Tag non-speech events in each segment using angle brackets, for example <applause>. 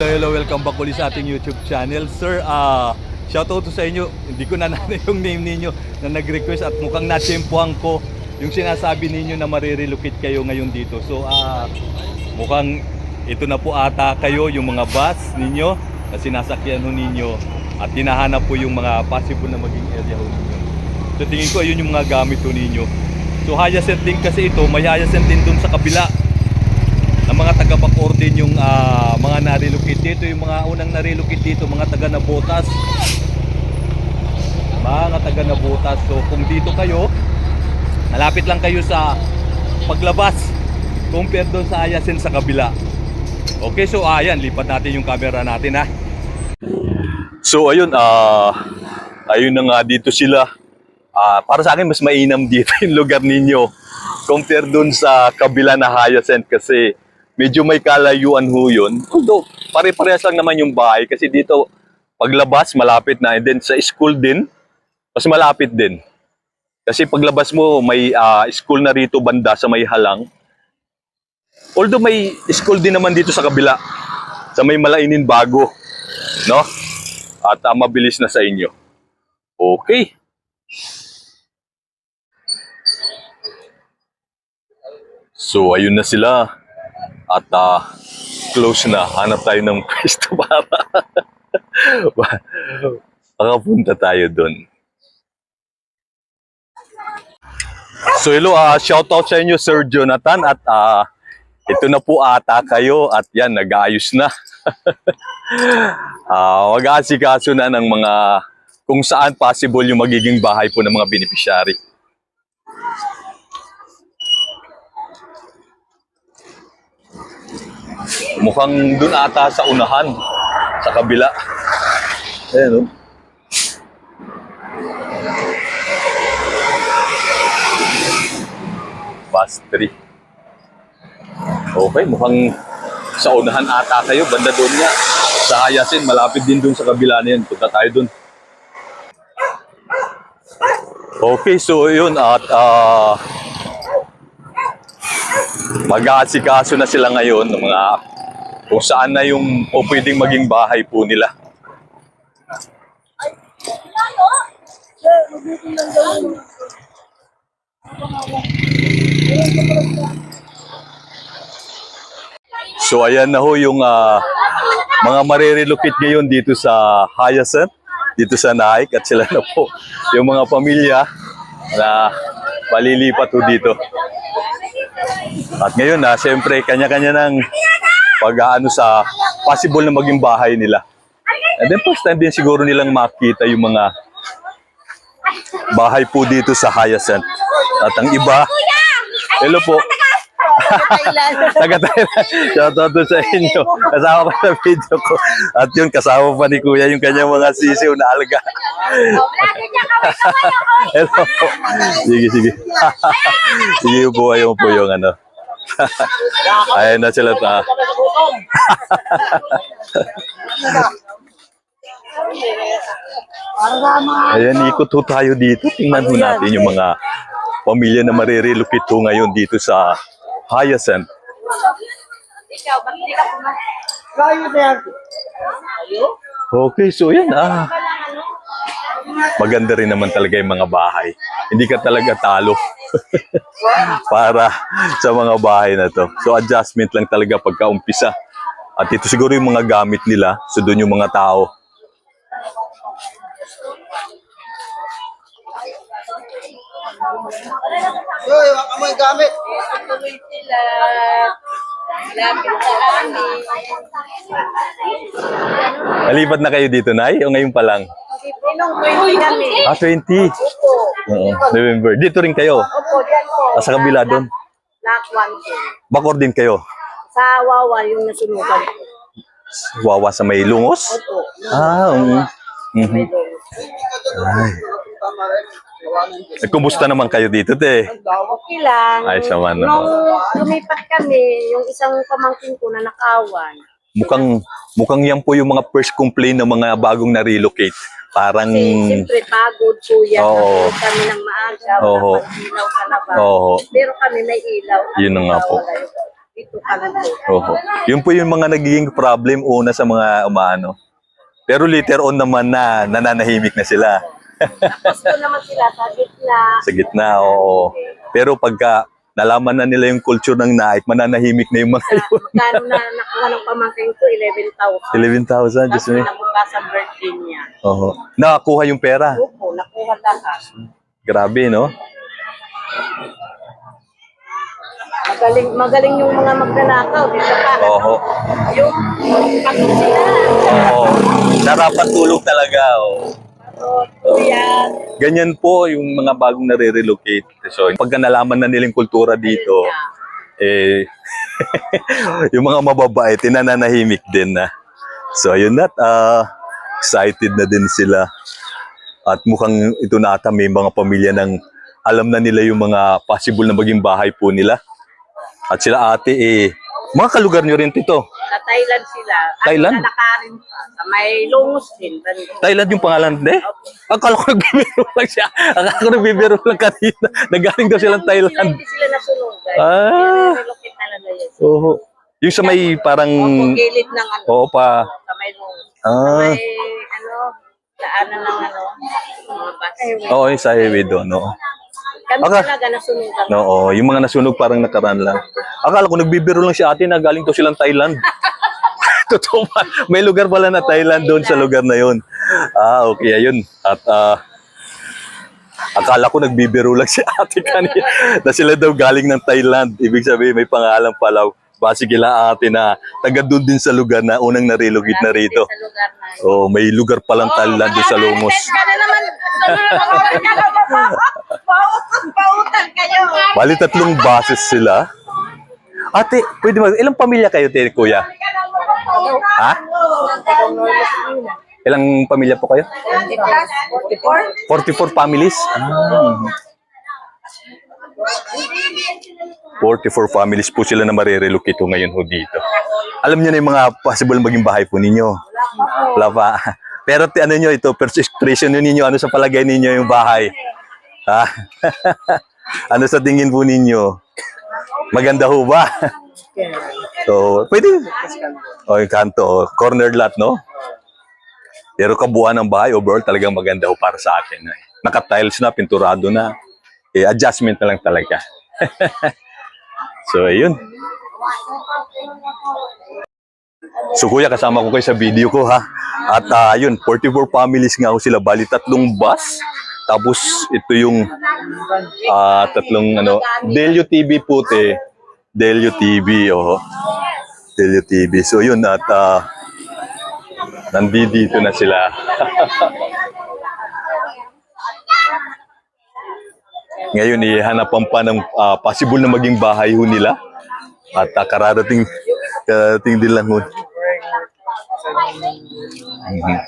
Hello, welcome back ulit sa ating YouTube channel. Sir, ah, shoutout to sa inyo. Hindi ko na <laughs> yung name ninyo na nag-request at mukhang natsempuhan ko yung sinasabi ninyo na marirelocate kayo ngayon dito. So, ah, mukhang ito na po ata kayo, yung mga bus ninyo na sinasakyan ho ninyo at hinahanap po yung mga possible na maging area ho ninyo. So, tingin ko ayun yung mga gamit ho ninyo. So, hyacinth din kasi ito, may hyacinth din dun sa kabila ng mga taga Bacoor din yung ah, mga na-relocate dito, yung mga unang na-relocate dito, mga taga Nabotas. Mga taga Nabotas. So kung dito kayo, malapit lang kayo sa paglabas compare doon sa Ayasin sa kabila. Okay, so ayan, lipat natin yung camera natin ha. So ayun, ah ayun na nga dito sila. Ah, para sa akin mas mainam dito <laughs> yung lugar ninyo compare dun sa kabila na Hyacinth kasi medyo may kalayuan ho yun. Although, pare-parehas lang naman yung bahay kasi dito paglabas malapit na and then sa school din mas malapit din. Kasi paglabas mo may ah, school na rito banda sa may halang. Although may school din naman dito sa kabila sa may Malainin bago, no? At ah, mabilis na sa inyo. Okay. So ayun na sila. At ah, close na. Hanap tayo ng pwesto <laughs> para makapunta tayo doon. So hello, ah shoutout sa inyo Sir Jonathan at ah ito na po ata kayo at yan, nag-aayos na. <laughs> Ah, mag-aasikaso na ng mga kung saan possible yung magiging bahay po ng mga beneficiary. Mukhang dun ata sa unahan, sa kabila. Ayan, oh. Bus 3. Okay, mukhang sa unahan ata kayo, banda doon nga. Sa Hayasin, malapit din doon sa kabila na yan. Punta tayo doon. Okay, so yun at ah mag-aasikaso na sila ngayon ng mga kung saan na yung o pwedeng maging bahay po nila. So ayan na ho yung ah, mga marirelocate ngayon dito sa Hyacinth, dito sa Naik at sila na po yung mga pamilya na malilipat ho dito. At ngayon na, siyempre, kanya-kanya ng pag-aano sa possible na maging bahay nila. And then first time din siguro nilang makita yung mga bahay po dito sa Hyacinth. At ang iba, hello po, taga Thailand. <laughs> Shoutout to sa inyo. Kasama ko sa video ko. At yun, kasama pa ni Kuya yung kanyang mga sisiw na alga. Hello <laughs> po. Sige, sige. <laughs> sige po kayo po yung ano. <laughs> Ayan na sila ta. Ayan, ikot ho tayo dito. Tingnan ho natin yung mga pamilya na marirelocate ho ngayon dito sa Hyacinth. Okay, so yan ah. Maganda rin naman talaga yung mga bahay. Hindi ka talaga talo <laughs> para sa mga bahay na to. So adjustment lang talaga pagka umpisa. At ito siguro yung mga gamit nila. So doon yung mga tao. Yoy, waka mo yung gamit. Tuloy sila. Nalipat na kayo dito, Nay? O ngayon pa lang? Pinong 20 kami. Ah, 20. Opo. Oo, November. Dito rin kayo. Opo, dyan po. Ah, sa kabila doon. Lot 1 po. Bakor din kayo. Sa Wawa yung nasunugan po. Wawa sa may lungos? Opo. Ah, um, mhm. Ay. Eh, kumusta naman kayo dito, te? Okay lang. Ayos naman, no? Nung lumipat kami, yung isang pamangkin ko na nakawan. Mukhang, mukhang yan po yung mga first complaint ng mga bagong na-relocate. Parang, Kasi siyempre pagod po yan. Oo. Natulog kami ng maaga. Oo. Pang ilaw sa labas. Oo. Pero kami may ilaw. Yun na nga po. Wala yun. Ito kami po. Oo. Yun po yung mga nagiging problem una sa mga umaano. Pero later on naman na nananahimik na sila. Tapos ko naman sila sa gitna. Sa gitna, oo. Pero pagka nalaman na nila yung culture ng naik, mananahimik na yung mga yun. magkano na nakuha ng pamangkin ko? 11,000. 11,000, Diyos Tapos nabuka sa birthday niya. Oo. Nakakuha yung pera. Opo, nakuha lahat. Grabe, no? Magaling, magaling yung mga magnanakaw. Di ba pa? Oo. Yung pagod sila. Oo. Sarapan tulog talaga. Oo. Pagod, yan. Ganyan po yung mga bagong nare-relocate. So, pagka nalaman na nilang kultura dito, eh, <laughs> yung mga mababait, tinananahimik din na. So, ayun na, ah, excited na din sila. At mukhang ito na ata may mga pamilya ng alam na nila yung mga possible na maging bahay po nila. At sila ate, eh, mga kalugar nyo rin ito. Sa Thailand sila. Thailand? At lalakarin pa. Sa may lungos din. Thailand yung pangalan, de? Akala ko nagbibiro lang siya. Akala ko nagbibiro lang kanina. Nagaling daw silang Sila, Thailand. hindi sila nasunod. Ah. Relocate talaga yan. Oo. Yung sa may parang... Opo, gilid ng ano. Oo pa. Sa may lungos. Ah. Sa may, ano, ng ano, mga bus. Oo, yung sa highway doon. Oo. Kami Aka- talaga nasunod kami. Oo, yung mga nasunog parang nakaraan lang. Akala ko nagbibiro lang si ate na galing to silang Thailand. <laughs> Totoo ba? May lugar pala na Thailand doon sa lugar na yun. Ah, okay, ayun. At ah, akala ko nagbibiro lang si ate <laughs> kanina na sila daw galing ng Thailand. Ibig sabihin may pangalan pala. Base kila ate na taga doon din sa lugar na unang na-relocate na rito. Na. Oh, may lugar palang Thailand doon sa Lumos. Ka na naman. Bali tatlong bases sila. Ate, pwede mag... Ilang pamilya kayo, te, kuya? Ha? Ilang pamilya po kayo? 44 families? Ah. 44 families po sila na marirelocate ho ngayon ho dito. Alam niyo na yung mga possible maging bahay po ninyo? Wala pa. Pero ano nyo ito, expression nyo ninyo, ano sa palagay ninyo yung bahay? Ha? <laughs> ano sa tingin po ninyo? Maganda ho ba? <laughs> so, pwede. O, yung kanto, corner lot, no? Pero kabuuan ng bahay, overall, talagang maganda ho para sa akin. eh. Naka-tiles na, pinturado na. Eh, adjustment na lang talaga. <laughs> so, ayun. So kuya, kasama ko kayo sa video ko ha. At ah, yun, 44 families nga ho sila. Bali, tatlong bus. Tapos ito yung ah, tatlong ano, Delio TV puti. Delio TV, oh. Delio TV. So yun, at ah, nandito na sila. <laughs> Ngayon, ihanapan pa ng ah, possible na maging bahay ho nila. At ah, kararating, kararating din lang ho. Mhm.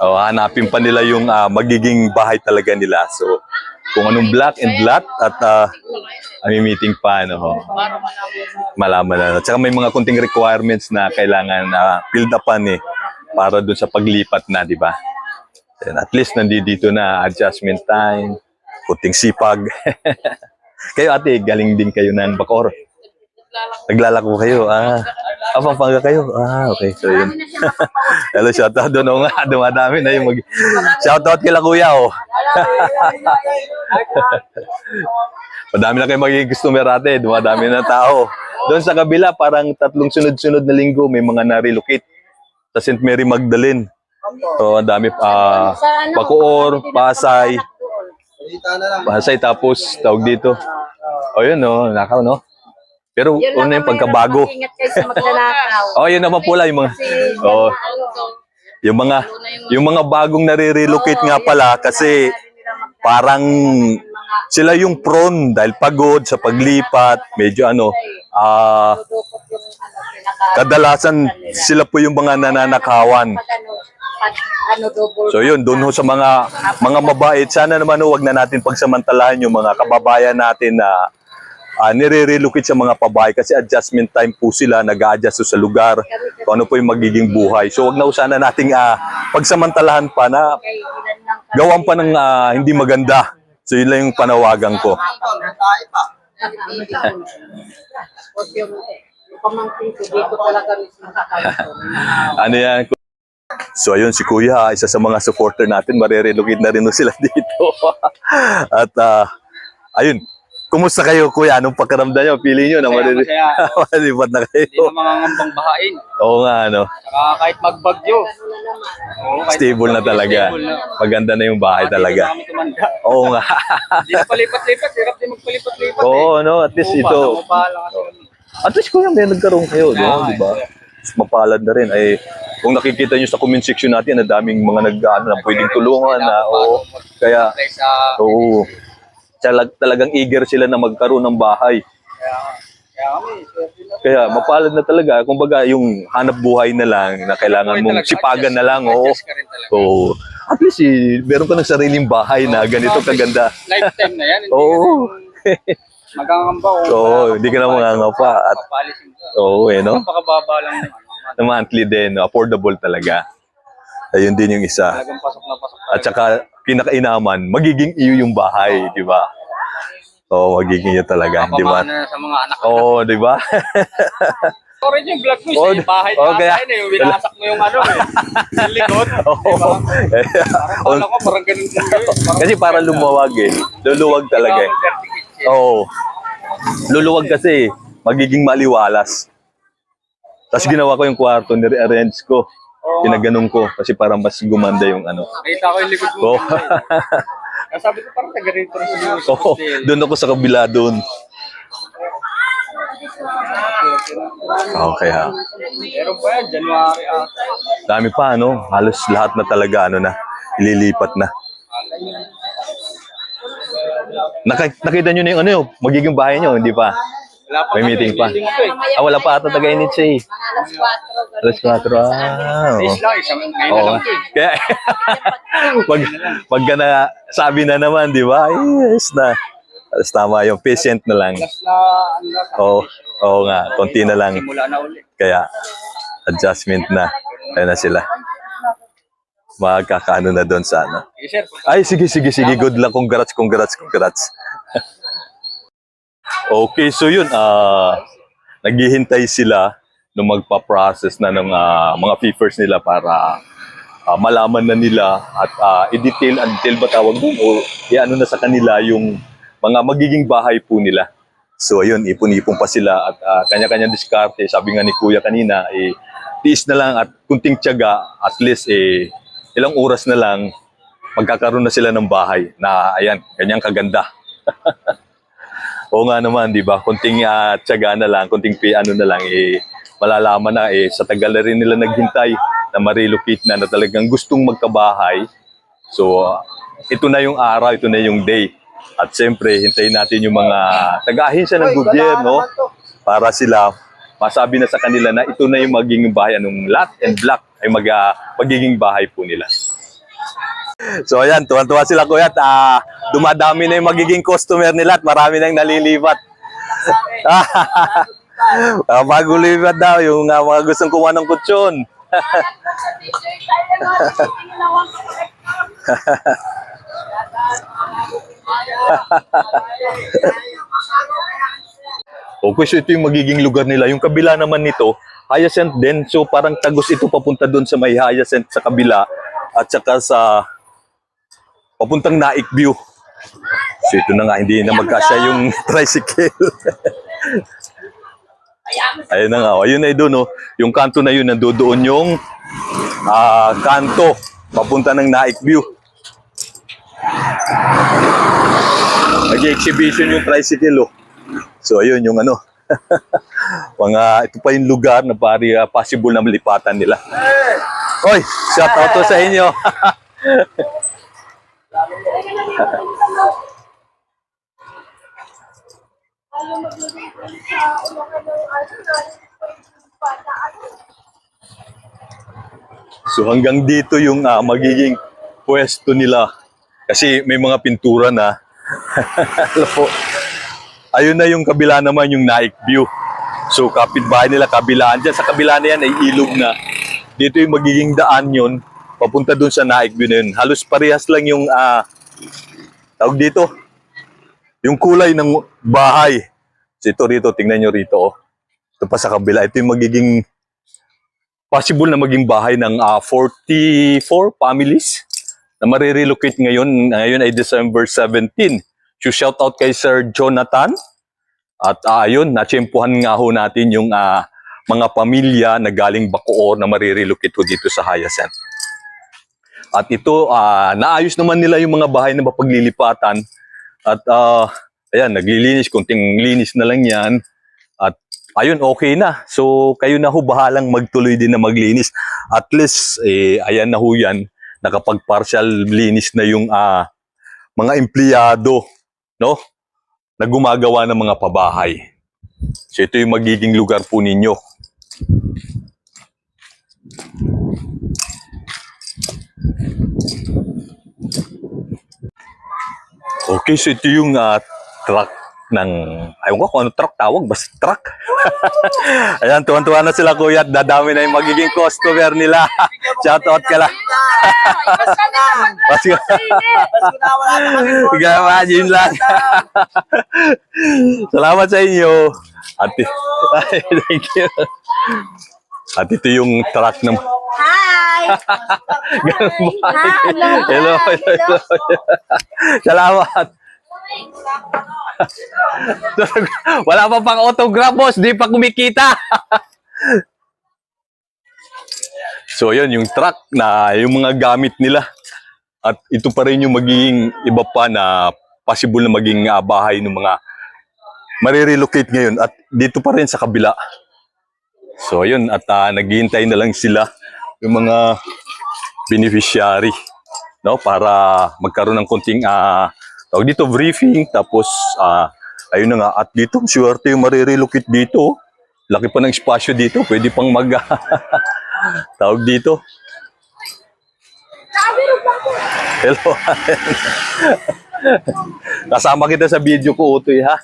Oh, hanapin pa nila yung ah, magiging bahay talaga nila. So, kung anong black and lot at uh, meeting pa, ano, ho. malaman na. At saka may mga kunting requirements na kailangan na filled upan eh, para dun sa paglipat na, di ba? At least nandito na adjustment time, puting sipag. <laughs> kayo ate, galing din kayo ng Bacor. Naglalako kayo. Ah, ah Pampanga kayo. Ah, okay. So yun. Hello, shout out doon. Oo nga, dumadami na yung mag... Shout out kila kuya, oh. <laughs> Madami na kayo magiging customer ate. Dumadami na tao. Doon sa kabila, parang tatlong sunod-sunod na linggo, may mga na-relocate sa St. Mary Magdalene. So, ang dami. ah Sa ano, Bacoor, Pasay, Salita na lang. Pasay, tapos tawag dito. O yun, no, nakaw, no? Pero Yun lang yung pagkabago. Ingat kayo sa magnanakaw. <laughs> Oh, yun naman pula yung mga Oo. ano, yung mga yung mga bagong nare-relocate nga pala kasi parang sila yung prone dahil pagod sa paglipat, medyo ano, ah ano, pinaka... kadalasan sila po yung mga nananakawan. Ano, ano. So yun, doon ho sa mga mga mabait, sana naman ho, wag na natin pagsamantalahan yung mga kababayan natin na uh, nire-relocate sa mga pabahay kasi adjustment time po sila, nag-a-adjust sa lugar, kung ano po yung magiging buhay. So wag na sana nating ah, pagsamantalahan pa na gawan pa ng ah, hindi maganda. So yun lang yung panawagan ko. <laughs> Ano yan? So ayun si Kuya, isa sa mga supporter natin, marirelocate na rin sila <laughs> dito. At ah, ayun, kumusta kayo Kuya? Anong pakiramdam nyo? Pili nyo na Masaya, marirelocate. masaya. <laughs> Malipat na Hindi kayo. na mga ngambang bahain. Oo nga, ano. Saka kahit magbagyo. Oo, kahit Stable na magbagyo, talaga. stable na. Maganda na yung bahay Dito na talaga. kami tumanda. Oo nga. <laughs> Hindi na palipat-lipat. Hirap din magpalipat-lipat eh. Oo, no, at least ito. Bahala kasi kami. At least Kuya, may nagkaroon kayo, no? Ah, Di ba? Mas Mapalad na rin. Ay, kung nakikita nyo sa comment section natin, ang daming mga nag, ano, na pwedeng tulungan na, oo. Kaya, Apply sa... oo. Talag, talagang eager sila na magkaroon ng bahay. Kaya, mapalad na talaga. Kumbaga, yung hanap buhay na lang na kailangan mong sipagan na lang. Oo. Oo. At least, eh, meron ka ng sariling bahay na ganito kaganda. Lifetime na yan. Oo. <laughs> magangamba. o Oo, hindi ka na mangangapa. At, oo, eh, no? Napakababa lang monthly din, affordable talaga. Ayun din yung isa. At saka, pinakainaman, magiging iyo yung bahay, di ba? Oo, magiging iyo talaga, di ba? Sa mga anak. Oo, di ba? <laughs> Sorry yung vlog mo, Oh, sa bahay oh, na kaya- na yung winasak mo yung ano eh. Yung likod. <laughs> Oo. Parang kala ko parang ganun din yun. Parang Kasi para lumuwag eh. Luluwag talaga eh. Oo. Luluwag kasi, magiging maliwalas. Tapos ginawa ko yung kwarto, nire-arrange ko. Pinaganon ko kasi para mas gumanda yung ano. Nakita ko yung likod mo. Kaya sabi ko parang taga rito siguro sa hostel. doon ako sa kabila doon. Okay ha. Meron pa yan, January ata. Dami pa ano, halos lahat na talaga ano na, ililipat na. Naka, nakita nyo na yung ano magiging bahay nyo, hindi pa? Wala pa May meeting pa. eh. Ah, wala pa ata taga init siya eh. Alas 4. Alas 4, ah. Na Oo. Kaya, <laughs> pag, pag ka na, sabi na naman, di ba? Yes na. Alas tama yung patient na lang. Na, sa Oo, oo nga, konti na lang. Kaya, adjustment na. Ayun na sila. Magkakaano na doon sa ano. Ay, sige, sige, sige. Good luck. Congrats, congrats, congrats. <laughs> okay, so yun. ah naghihintay sila nung magpa-process na ng ah, mga papers nila para ah, malaman na nila at ah, i-detail until ba tawag doon o i-ano na sa kanila yung mga magiging bahay po nila. So ayun, ipon-ipon pa sila at ah, kanya-kanya diskarte. Sabi nga ni Kuya kanina, eh, tiis na lang at kunting tiyaga, at least eh, ilang oras na lang, magkakaroon na sila ng bahay na ayan, ganyang kaganda. <laughs> Oo nga naman, di ba? Kunting uh, tiyaga na lang, kunting ano na lang, eh, malalaman na eh, sa tagal na rin nila naghintay na ma-relocate na na talagang gustong magkabahay. So, ah, ito na yung araw, ito na yung day. At siyempre, hintayin natin yung mga taga-ahinsya ng gobyerno para sila masabi na sa kanila na ito na yung magiging bahay, anong lot and block ay mag, ah, magiging bahay po nila. So ayan, tuwan-tuwa sila kuya at ah, dumadami na yung magiging customer nila at marami nang nalilipat. <laughs> Ah, bago lipat daw yung ah, mga gustong kumuha ng kutsyon. <laughs> Okay, so ito yung magiging lugar nila. Yung kabila naman nito, Hyacinth din. So parang tagos ito papunta doon sa may Hyacinth sa kabila at saka sa papuntang Naik View. So ito na nga, hindi na magkasya yung <laughs> tricycle. Ayun na nga, oh. ayun na doon, oh. yung kanto na yun, nandoon yung ah, kanto papunta ng Naik View. Nag-exhibition yung tricycle, oh. So ayun yung ano. <laughs> mga ito pa yung lugar na pari ah, possible na malipatan nila. Oy, shout out to sa inyo. <laughs> So hanggang dito yung ah, magiging pwesto nila. Kasi may mga pintura na. <laughs> Ayun na yung kabila naman yung Naik View. So kapitbahay nila kabilaan dyan. Sa kabila na yan ay ilog na. Dito yung magiging daan yun. Papunta dun sa Naik View na yun. Halos parehas lang yung ah, tawag dito. Yung kulay ng bahay. So ito rito, tingnan nyo rito. Oh. Ito pa sa kabila. Ito yung magiging possible na maging bahay ng ah, 44 families na marirelocate ngayon. Ngayon ay December 17. So shout out kay Sir Jonathan. At ah, ayun, natsyempohan nga ho natin yung ah, mga pamilya na galing Bacoor na marirelocate ho dito sa Hyacinth. At ito, ah, naayos naman nila yung mga bahay na mapaglilipatan. At ah, ayan, naglilinis, kunting linis na lang yan. At ayun, okay na. So, kayo na ho bahalang magtuloy din na maglinis. At least, eh, ayan na ho yan. Nakapag-partial linis na yung ah, mga empleyado, no? Na gumagawa ng mga pabahay. So, ito yung magiging lugar po ninyo. Okay, so ito yung ah, truck ng, ayaw ko kung ano truck tawag, basta truck. <laughs> Ayan, tuwan-tuwa na sila kuya at dadami na yung magiging customer nila. <laughs> Shout out ka lang. Mas <laughs> imagine lang. Salamat sa inyo. At, ay, thank you. At ito yung truck ng... Hi! Ganun ba? Hello. Hello, hello, hello. Salamat. Wala pa pang autograph, boss. Di pa kumikita. so, yun, yung truck na yung mga gamit nila. At ito pa rin yung magiging iba pa na possible na maging ah, bahay ng mga marirelocate ngayon. At dito pa rin sa kabila. So, yun. At ah, naghihintay na lang sila yung mga beneficiary no para magkaroon ng konting ah tawag dito briefing. Tapos ah ayun na nga at dito swerte yung marirelocate dito. Laki pa ng espasyo dito pwede pang mag <laughs> tawag dito. Hello. <laughs> Kasama kita sa video ko utoy ha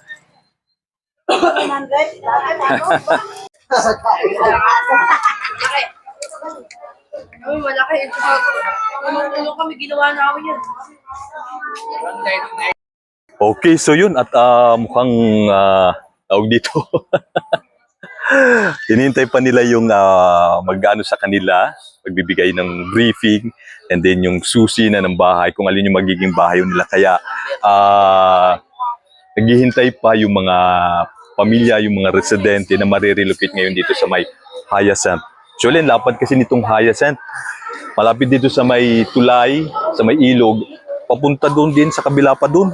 <laughs> Uy, malaki. Ano kami ginawa namin yan? Okay, so yun at ah, mukhang ah, tawag dito. <laughs> Hinihintay pa nila yung ah, mag-ano sa kanila, magbibigay ng briefing and then yung susi na ng bahay kung alin yung magiging bahay nila. Kaya ah naghihintay pa yung mga pamilya, yung mga residente na marirelocate ngayon dito sa may Hyacinth. Len, lapad kasi nitong Hyacinth. Malapit dito sa may tulay, sa may ilog. Papunta doon din, sa kabila pa doon.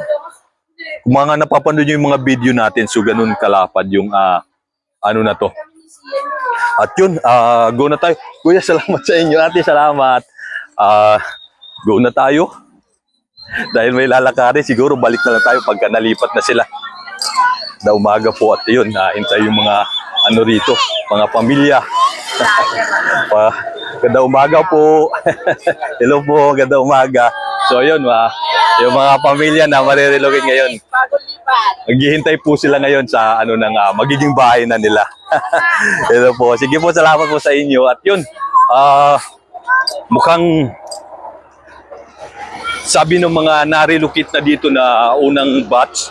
Kung mga napapanood yung mga video natin, so ganun kalapad yung ah, ano na to. At yun, ah, go na tayo. Kuya, <laughs> salamat sa inyo. Ate, salamat. Ah, go na tayo. Dahil may lalakarin, siguro balik na lang tayo pagka nalipat na sila. Na umaga po at yun, naintay yung mga ano rito, mga pamilya. <laughs> pa, ganda umaga po. <laughs> Hello po, ganda umaga. So yun, ma, yung mga pamilya na marirelocate ngayon. Naghihintay po sila ngayon sa ano nang ah, magiging bahay na nila. <laughs> Hello po. Sige po, salamat po sa inyo. At yun, ah mukhang sabi ng mga narilocate na dito na unang batch,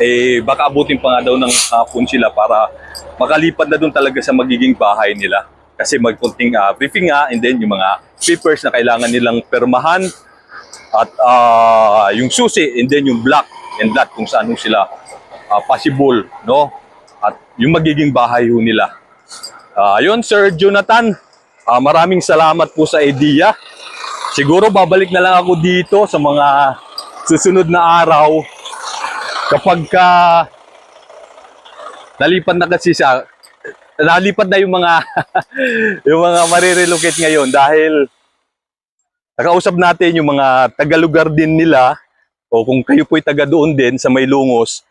eh baka abutin pa nga daw ng hapon sila para makalipad na doon talaga sa magiging bahay nila. Kasi magkunting ah, briefing nga and then yung mga papers na kailangan nilang permahan at ah, yung susi and then yung black and that kung saan sila ah, possible, no? At yung magiging bahay nila. Ah, yun, Sir Jonathan, ah, maraming salamat po sa idea. Siguro babalik na lang ako dito sa mga susunod na araw kapag ka nalipad na kasi siya, nalipad na yung mga <laughs> yung mga marirelocate ngayon dahil nakausap natin yung mga taga-lugar din nila o kung kayo po'y taga doon din sa may lungos,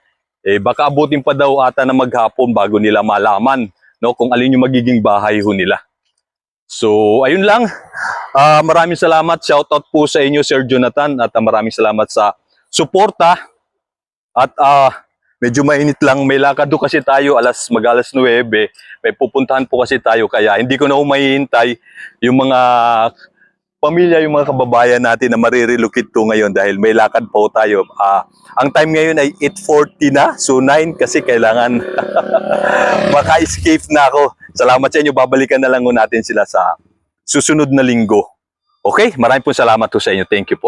eh baka abutin pa daw ata na maghapon bago nila malaman no kung alin yung magiging bahay ho nila. So, ayun lang. Ah, maraming salamat. Shoutout po sa inyo, Sir Jonathan. At ah, maraming salamat sa suporta. At ah, medyo mainit lang. May lakad do kasi tayo alas mag-alas 9. May pupuntahan po kasi tayo. Kaya hindi ko na humahihintay yung mga pamilya yung mga kababayan natin na marirelocate to ngayon dahil may lakad po tayo. Ah, ang time ngayon ay 8.40 na, so 9 kasi kailangan <laughs> maka-escape na ako. Salamat sa inyo, babalikan na lang natin sila sa susunod na linggo. Okay, maraming po salamat po sa inyo. Thank you po.